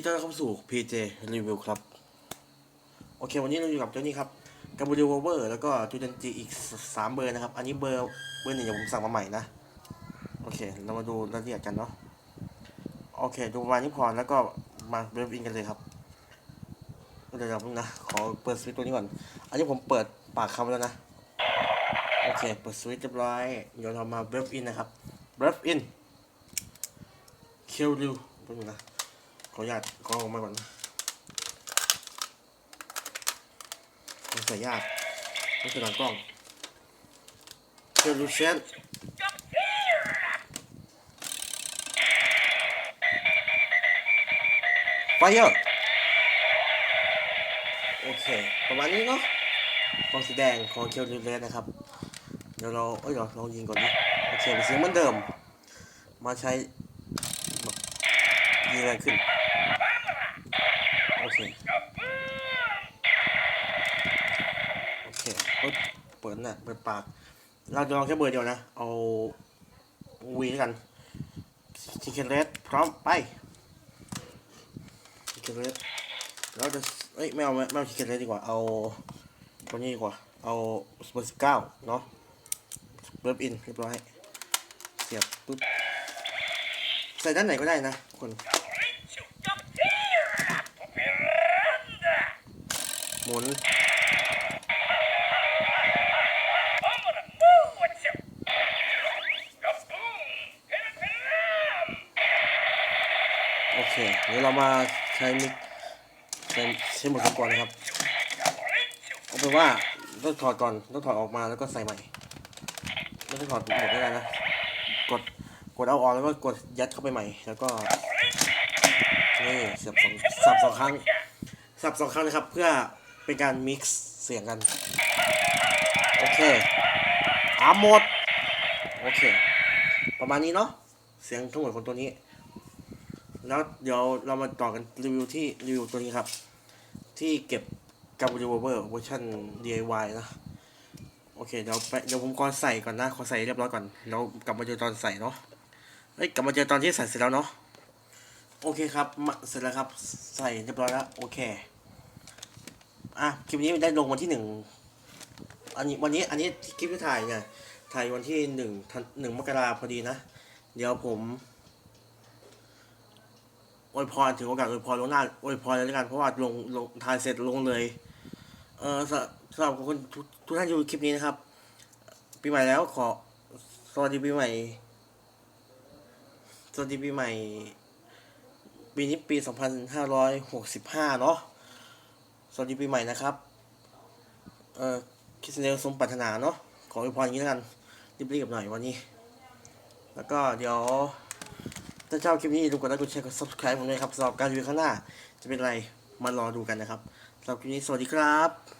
ีต้อนรับเข้าสู่ PJ Review ครับ โอเค วันนี้เราอยู่กับเจ้านี้ครับกาบูดิวเวอร์แล้วก็จูเดนจีอีกสามเบอร์นะครับ อันนี้เบอร์เบอร์หนึ่งเดี๋ยวผมสั่งมาใหม่นะ โอเค เรามาดูรายละเอียดกันเนาะโอเค ดูประมาณนี้พอแล้วก็มาเบรฟอินกันเลยครับเดี๋ยวเรานะ ขอเปิดสวิตช์ตัวนี้ก่อน อันนี้ผมเปิดปากคำแล้วนะ โอเค เปิดสวิตช์เรียบร้อย เดี๋ยวเรามาเบรฟอินนะครับเบรฟอิน เคิวริวแป๊บนึงนะ ออนุญาตกล้ออกมาก่อนมันใส่ยากต้องใส่หลังกล้องเจอลูเซนไฟเยอร์โอเค ประมาณนี้เนาะกองสีแดงของเคียวลูเซนนะครับ เดี๋ยวเราเอ้ยเดี๋ยวเรายิงก่อนดิโอเคเป็นเสียงเหมือนเดิม มาใช้ยิงแรงขึ้น โอเค โอเคปึ๊บเปิด น่ะเปิดปาก เราจะลองแค่เบอร์เดียวนะ เอาวีกันชิคเก้นเรสพร้อมไปชิคเก้นเรสเราจะเอ้ยไม่เอาไม่เอาชิคเก้นเรสดีกว่าเอาตัวนี้ดีกว่า เอาเบอร์สิบเก้าเนาะเบิร์บอินเรียบร้อยเสียบปุ๊บใส่ด้านไหนก็ได้นะคนหมุน โอเคเดี๋ยวเรามาใช้มิกใช้ใช้หมดก่อนนะครับเอาเป็นว่าต้องถอดก่อนต้องถอดออกมาแล้วก็ใส่ใหม่ไม่ต้องถอดหมดก็ได้นะกดกดเอาออกแล้วก็กดยัดเข้าไปใหม่ แล้วก็นี่สียบสองสับสองครั้งสับสองครั้งนะครับ เพื่อเป็นการมิกซ์เสียงกันโอเคอาหมดโอเค ประมาณนี้เนาะเสียงทั้งหมดของตัวนี้ แล้วเดี๋ยวเรามาต่อกันรีวิวที่รีวิวตัวนี้ครับ ที่เก็บกับรีเวอร์เวอร์ชัน DIY นะ โอเคเดี๋ยวไปเดี๋ยวผมก่อนใส่ก่อนนะขอใส่เรียบร้อยก่อนแล้วกลับมาเจอตอนใส่เนาะเฮ้ยกลับมาเจอตอนที่ใส่เสร็จแล้วเนาะโอเคครับมาเสร็จแล้วครับ ใส่เรียบร้อยแล้วโอเคอะคลิปนี้ได้ลงวันที่หนึ่งอันนี้วันนี้อันนี้คลิปที่ถ่ายเนี่ยถ่ายวันที่หนึ่งธันหนึ่งมกราพอดีนะ เดี๋ยวผม อวยพรถือโอกาสอวยพรลงหน้าอวยพรเลยแล้วกันเพราะว่าลงลงถ่ายเสร็จลงเลย เออสำสำหรับคนทุกทุกท่านที่ดูคลิปนี้นะครับ ปีใหม่แล้วขอสวัสดีปีใหม่ สวัสดีปีใหม่ ปีนี้ปี 2565 เนาะสวัสดีปีใหม่นะครับ เออคิสเนลสมปรารถนาเนาะขออวยพรอย่างนี้แล้วกันรีบๆกันหน่อยวันนี้ แล้วก็เดี๋ยว ถ้าชอบคลิปนี้อย่าลืมกดไลค์กดแชร์กด subscribe ผมด้วยครับสำหรับการรีวิวข้างหน้า จะเป็นอะไรมารอดูกันนะครับสำหรับคลิปนี้สวัสดีครับ